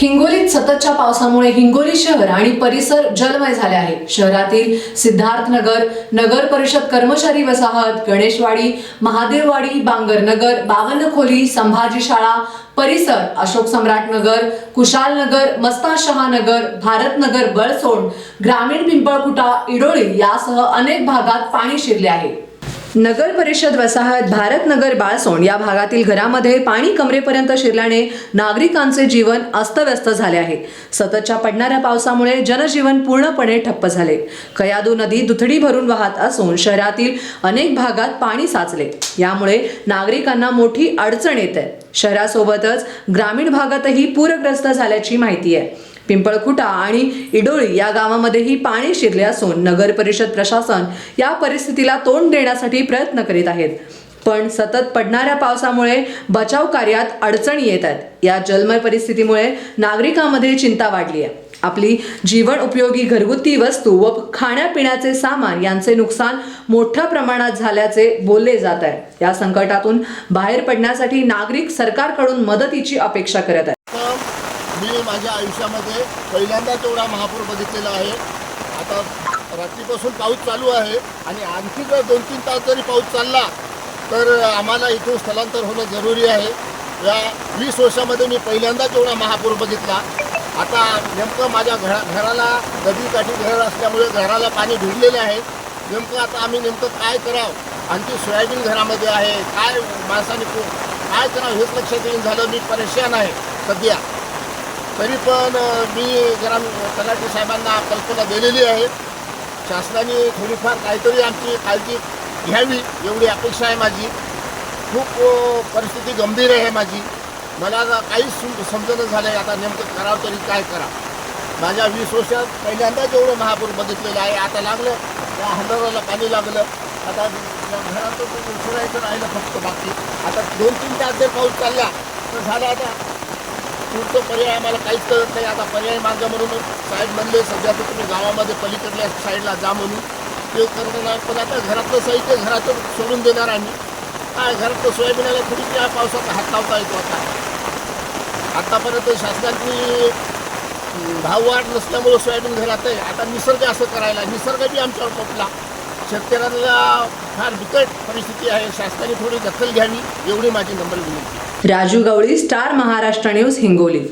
हिंगोलीत सततच्या पावसामुळे हिंगोली शहर आणि परिसर जलमय झाले आहे. शहरातील सिद्धार्थनगर नगर परिषद कर्मचारी वसाहत गणेशवाडी महादेववाडी बांगरनगर बावन्न खोली संभाजी शाळा परिसर अशोक सम्राट नगर कुशाल नगर मस्ताशहा नगर भारतनगर बळसोंड ग्रामीण पिंपळकुटा इडोळी यासह अनेक भागात पाणी शिरले आहे. नगर परिषद वसाहत भारतनगर बाळसोंड या भागातील घरामध्ये पाणी कमरेपर्यंत शिरल्याने नागरिकांचे जीवन अस्तव्यस्त झाले आहे. सततच्या पडणाऱ्या पावसामुळे जनजीवन पूर्णपणे ठप्प झाले. कयादू नदी दुथडी भरून वाहत असून शहरातील अनेक भागात पाणी साचले. यामुळे नागरिकांना मोठी अडचण येत. आहे शहरासोबतच ग्रामीण भागातही पूरग्रस्त झाल्याची माहिती आहे. पिंपळखुटा आणि इडोळी या गावामध्येही पाणी शिरले असून नगर परिषद प्रशासन या परिस्थितीला तोंड देण्यासाठी प्रयत्न करीत आहेत. पण सतत पडणाऱ्या पावसामुळे बचाव कार्यात अडचणी येत आहेत. या जलमय परिस्थितीमुळे नागरिकांमध्ये चिंता वाढली आहे. आपली जीवन उपयोगी घरगुती वस्तू व खाण्यापिण्याचे सामान यांचे नुकसान मोठ्या प्रमाणात झाल्याचे बोलले जात आहे. या संकटातून बाहेर पडण्यासाठी नागरिक सरकारकडून मदतीची अपेक्षा करत आहेत. मी माझ्या आयुष्यामध्ये पहिल्यांदा तेवढा महापूर बघितलेला आहे. आता रात्रीपासून पाऊस चालू आहे आणि आणखी जर दोन तीन तास जरी पाऊस चालला तर आम्हाला इथून स्थलांतर होणं जरुरी आहे. या वीस वर्षामध्ये मी पहिल्यांदा तेवढा महापूर बघितला. आता नेमकं माझ्या घरा घराला नदीकाठी घर असल्यामुळे घराला पाणी भिडलेलं आहे. नेमकं आता आम्ही नेमकं काय करावं? आणखी सोयाबीन घरामध्ये आहे. काय माणसाने काय करावं हेच लक्षात येईन झालं. मी परेशान आहे सध्या. तरी पण मी जरा तलाठी साहेबांना कल्पना दिलेली आहे. शासनाने थोडीफार काहीतरी आमची काळजी घ्यावी एवढी अपेक्षा आहे माझी. खूप परिस्थिती गंभीर आहे माझी. मला आता काहीच सु समजणं झालं आहे आता नेमकं करावं तरी काय करा माझ्या वीस वर्षात पहिल्यांदा जेवढं महापूर बघितलेलं आहे आता लागलं त्या हंडाराला पाणी लागलं. आता घरातून उशिरायचं राहिलं फक्त बाकी. आता दोन तीन तास जर पाऊस चालला तर झाला आता पुढचं पर्याय आम्हाला काहीच कळत नाही. आता पर्याय मार्ग म्हणून साहेब म्हणले सध्या तर तुम्ही गावामध्ये पलीकडल्या साईडला जा म्हणून. ते करणार पण आता घरातलं साहित्य घरातून सोडून देणार आम्ही. काय घरातलं सोयाबीनाला थोडी त्या पावसाचा हात लावता येतो आता. आत्तापर्यंत शासनाची भाववाढ नसल्यामुळं सोयाबीन घरात आहे. आता निसर्ग असं करायला निसर्ग बी आमच्यावर पोचला. शेतकऱ्यांना फार बिकट परिस्थिती आहे. शासनाने थोडी दखल घ्यावी एवढी माझी नंबर विनंती. Raju Gavali star Maharashtra news Hingoli.